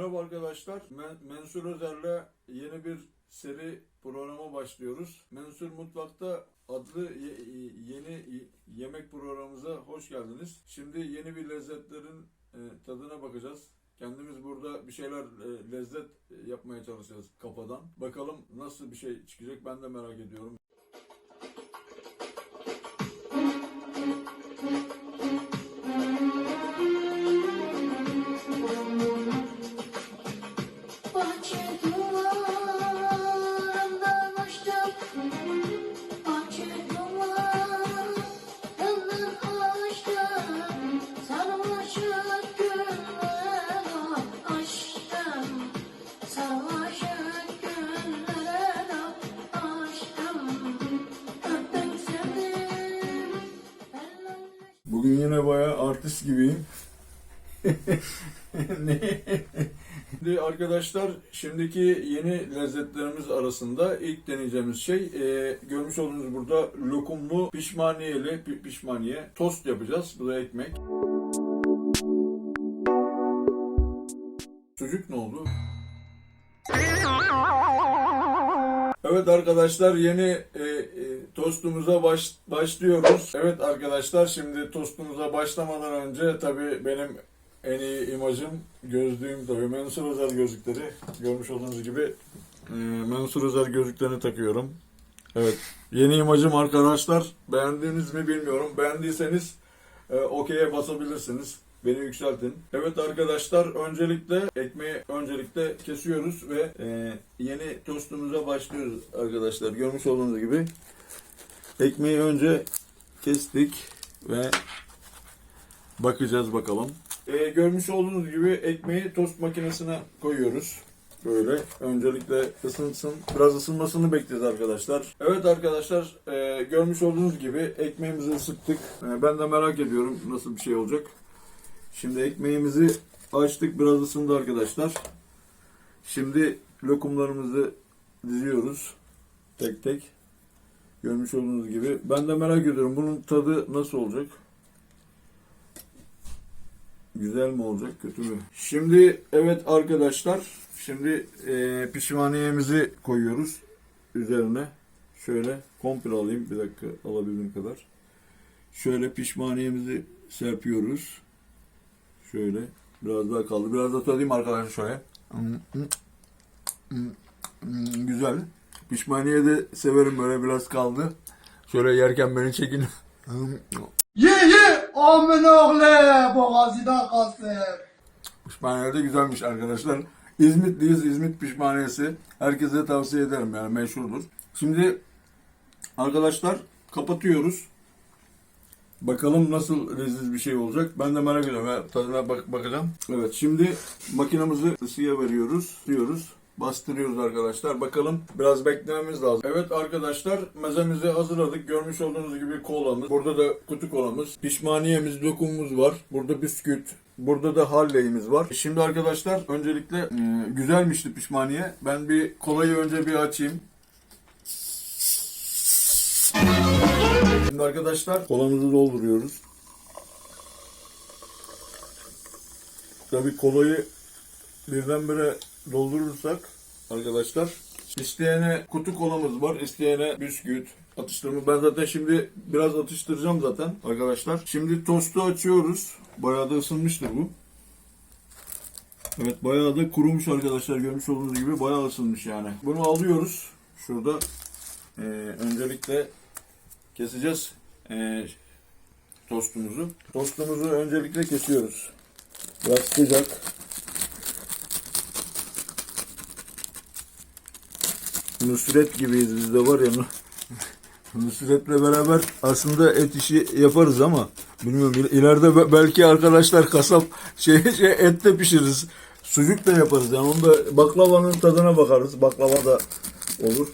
Merhaba arkadaşlar. Men Mensur Özer'le yeni bir seri programa başlıyoruz. Mensur Mutfak'ta adlı ye- yeni yemek programımıza hoş geldiniz. Şimdi yeni bir lezzetlerin e, tadına bakacağız. Kendimiz burada bir şeyler e, lezzet yapmaya çalışacağız kafadan. Bakalım nasıl bir şey çıkacak ben de merak ediyorum. Bugün yine bayağı artist gibiyim. Ne? Şimdi arkadaşlar şimdiki yeni lezzetlerimiz arasında ilk deneyeceğimiz şey e, görmüş olduğunuz burada lokumlu pişmaniyeli pi- pişmaniye tost yapacağız. Bu da ekmek. Sucuk ne oldu? Evet arkadaşlar yeni e, tostumuza baş, başlıyoruz. Evet arkadaşlar şimdi tostumuza başlamadan önce tabii benim en iyi imajım gözlüğüm tabii Mansur Özel gözlükleri. Görmüş olduğunuz gibi e, Mansur Özel gözlüklerini takıyorum. Evet yeni imajım arkadaşlar. Beğendiniz mi bilmiyorum. Beğendiyseniz e, okey'e basabilirsiniz. Beni yükseltin. Evet arkadaşlar öncelikle ekmeği öncelikle kesiyoruz ve e, yeni tostumuza başlıyoruz arkadaşlar. Görmüş olduğunuz gibi ekmeği önce kestik ve bakacağız bakalım. E, görmüş olduğunuz gibi ekmeği tost makinesine koyuyoruz. Böyle öncelikle ısınsın. Biraz ısınmasını bekleyeceğiz arkadaşlar. Evet arkadaşlar e, görmüş olduğunuz gibi ekmeğimizi ısıttık. E, ben de merak ediyorum nasıl bir şey olacak. Şimdi ekmeğimizi açtık biraz ısındı arkadaşlar. Şimdi lokumlarımızı diziyoruz tek tek. Görmüş olduğunuz gibi. Ben de merak ediyorum bunun tadı nasıl olacak? Güzel mi olacak, kötü mü? Şimdi evet arkadaşlar, şimdi e, pişmaniyemizi koyuyoruz üzerine. Şöyle komple alayım, bir dakika alabildiğim kadar. Şöyle pişmaniyemizi serpiyoruz. Şöyle biraz daha kaldı. Biraz da tadayım arkadaşlar şöyle. Güzel. Pişmaniye de severim böyle biraz kaldı. Şöyle yerken beni çekin. Ye ye amin oğlu boğazına kalsın. Pişmaniye de güzelmiş arkadaşlar. İzmitliyiz. İzmit pişmaniyesi. Herkese tavsiye ederim yani meşhurdur. Şimdi arkadaşlar kapatıyoruz. Bakalım nasıl leziz bir şey olacak. Ben de merak ediyorum. Ben Tadına bak bakacağım. Evet şimdi makinamızı ısıya veriyoruz. Diyoruz. Bastırıyoruz arkadaşlar. Bakalım biraz beklememiz lazım. Evet arkadaşlar mezemizi hazırladık. Görmüş olduğunuz gibi kolamız. Burada da kutu kolamız. Pişmaniyemiz, lokumumuz var. Burada bisküt. Burada da halleyimiz var. Şimdi arkadaşlar öncelikle e, güzelmişti pişmaniye. Ben bir kolayı önce bir açayım. Şimdi arkadaşlar kolamızı dolduruyoruz. Tabii kolayı birdenbire doldurursak arkadaşlar isteyene kutu kolamız var, isteyene bisküvit atıştırma. Ben zaten şimdi biraz atıştıracağım zaten arkadaşlar. Şimdi tostu açıyoruz. Bayağı da ısınmıştır bu. Evet bayağı da kurumuş arkadaşlar. Görmüş olduğunuz gibi bayağı ısınmış yani. Bunu alıyoruz. Şurada ee, öncelikle keseceğiz ee, tostumuzu. Tostumuzu öncelikle kesiyoruz. Biraz sıcak. Nusret gibiyiz biz de var ya. Nusret'le beraber aslında et işi yaparız ama bilmiyorum il- ileride be- belki arkadaşlar kasap şey, şey et de pişiririz. Sucuk da yaparız yani onda baklavanın tadına bakarız. Baklava da olur.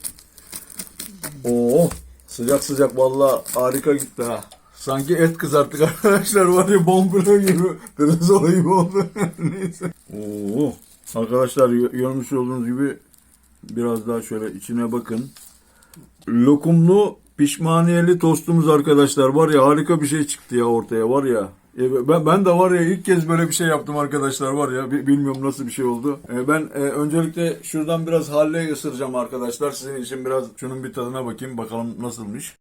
Oo sıcak sıcak vallahi harika gitti ha. Sanki et kızarttık arkadaşlar var ya bonfile gibi. Pirzola gibi oldu. Neyse. Oo. Arkadaşlar gö- görmüş olduğunuz gibi biraz daha şöyle içine bakın. Lokumlu pişmaniyeli tostumuz arkadaşlar var ya harika bir şey çıktı ya ortaya var ya. E, Ben, ben de var ya ilk kez böyle bir şey yaptım arkadaşlar var ya Bi- bilmiyorum nasıl bir şey oldu. E, Ben e, öncelikle şuradan biraz halle ısıracağım arkadaşlar. Sizin için biraz şunun bir tadına bakayım bakalım nasılmış.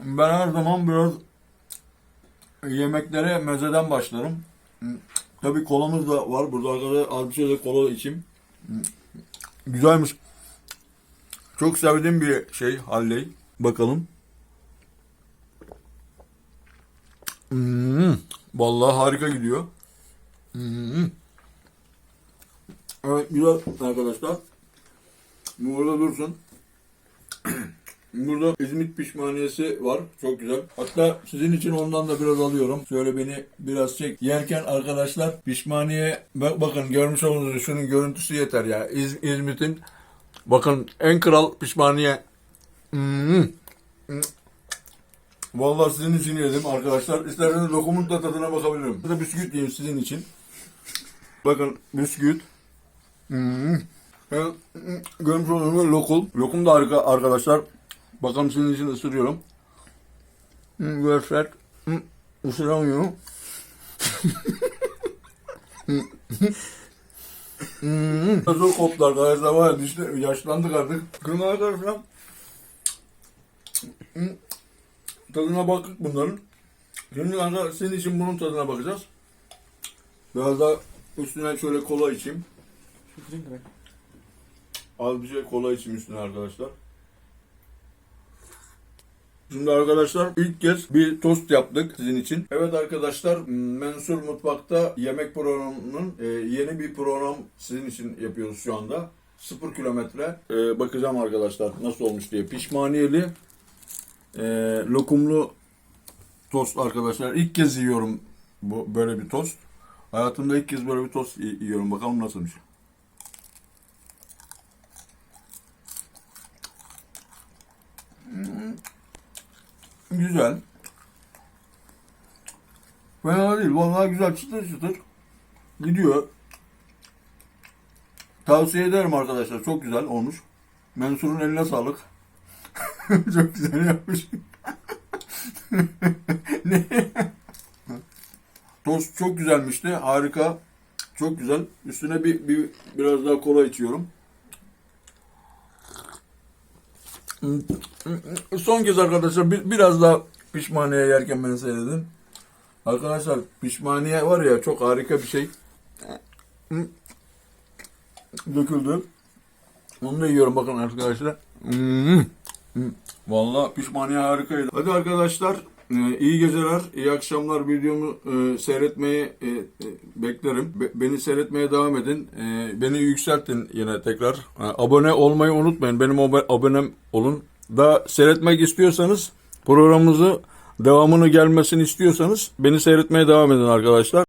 Ben her zaman biraz yemeklere mezeden başlarım. Tabii kolamız da var. Burada arkadaşlar az bir şey de kola içeyim. Güzelmiş. Çok sevdiğim bir şey halley. Bakalım. Hmm, vallahi harika gidiyor. Hmm. Evet güzel arkadaşlar. Bu orada dursun. Burada İzmit pişmaniyesi var. Çok güzel. Hatta sizin için ondan da biraz alıyorum. Şöyle beni biraz çek. Yerken arkadaşlar pişmaniye bak, bakın görmüş olduğunuz şunun görüntüsü yeter ya. İz, İzmit'in bakın en kral pişmaniye. Hmm. Hmm. Vallahi sizin için yedim arkadaşlar. İsterseniz lokumun da tadına bakabilirim. Burada bisküvit diyeyim sizin için. Bakın bisküvit. Hmm. Evet, görmüş olduğunuz gibi lokum. Lokum da harika arkadaşlar. Bakalım sizin için ısırıyorum. Hmm, Görsel. Hmm, Isıramıyorum. Hmm. Zor koptu arkadaşlar var ya dişler, yaşlandık artık. Kırma arkadaşlar. Hmm. Tadına baktık bunların. Şimdi kanka senin için bunun tadına bakacağız. Biraz daha üstüne şöyle kola içeyim. Az bir şey kola içeyim üstüne arkadaşlar. Şimdi arkadaşlar ilk kez bir tost yaptık sizin için. Evet arkadaşlar Mensur Mutfak'ta yemek programının e, yeni bir program sizin için yapıyoruz şu anda. 0 kilometre. E, bakacağım arkadaşlar nasıl olmuş diye. Pişmaniyeli e, lokumlu tost arkadaşlar. İlk kez yiyorum bu böyle bir tost. Hayatımda ilk kez böyle bir tost yiyorum. Bakalım nasılmış. Güzel. Fena değil. Vallahi güzel çıtır çıtır. Gidiyor. Tavsiye ederim arkadaşlar. Çok güzel olmuş. Mensur'un eline sağlık. Çok güzel yapmış. ne? Tost çok güzelmişti. Harika. Çok güzel. Üstüne bir, bir biraz daha kola içiyorum. Son kez arkadaşlar bir, biraz daha pişmaniye yerken beni seyredin. Arkadaşlar pişmaniye var ya çok harika bir şey. Döküldü. Onu da yiyorum bakın arkadaşlar. Hmm. Vallahi pişmaniye harikaydı. Hadi arkadaşlar e, iyi geceler, iyi akşamlar videomu e, seyretmeyi e, e, beklerim. Be- beni seyretmeye devam edin. E, beni yükseltin yine tekrar. Abone olmayı unutmayın. Benim ab- abonem olun. Da seyretmek istiyorsanız programımızı devamını gelmesini istiyorsanız beni seyretmeye devam edin arkadaşlar.